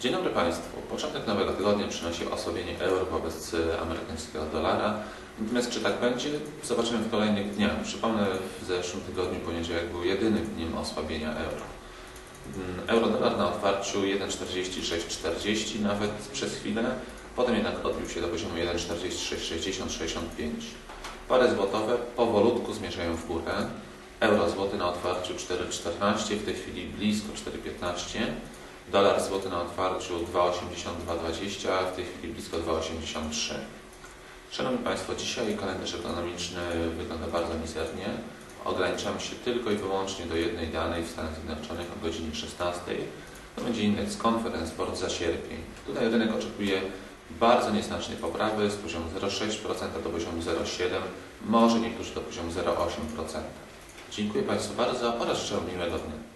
Dzień dobry Państwu. Początek nowego tygodnia przynosi osłabienie euro wobec e, amerykańskiego dolara. Natomiast czy tak będzie? Zobaczymy w kolejnych dniach. Przypomnę, w zeszłym tygodniu poniedziałek był jedynym dniem osłabienia euro. Mm, Euro-dolar na otwarciu 1,4640 nawet przez chwilę, potem jednak odbił się do poziomu 1,4660-65. Pary złotowe powolutku zmierzają w górę. Euro złoty na otwarciu 4,14, w tej chwili blisko 4,15. Dolar złoty na otwarciu 2,8220, a w tej chwili blisko 2,83. Szanowni Państwo, dzisiaj kalendarz ekonomiczny wygląda bardzo mizernie. Ograniczamy się tylko i wyłącznie do jednej danej w Stanach Zjednoczonych o godzinie 16. To będzie indeks Conference Board za sierpień. Tutaj rynek oczekuje bardzo nieznacznej poprawy z poziomu 0,6% do poziomu 0,7%, może niektórzy do poziomu 0,8%. Dziękuję Państwu bardzo oraz życzę miłego dnia.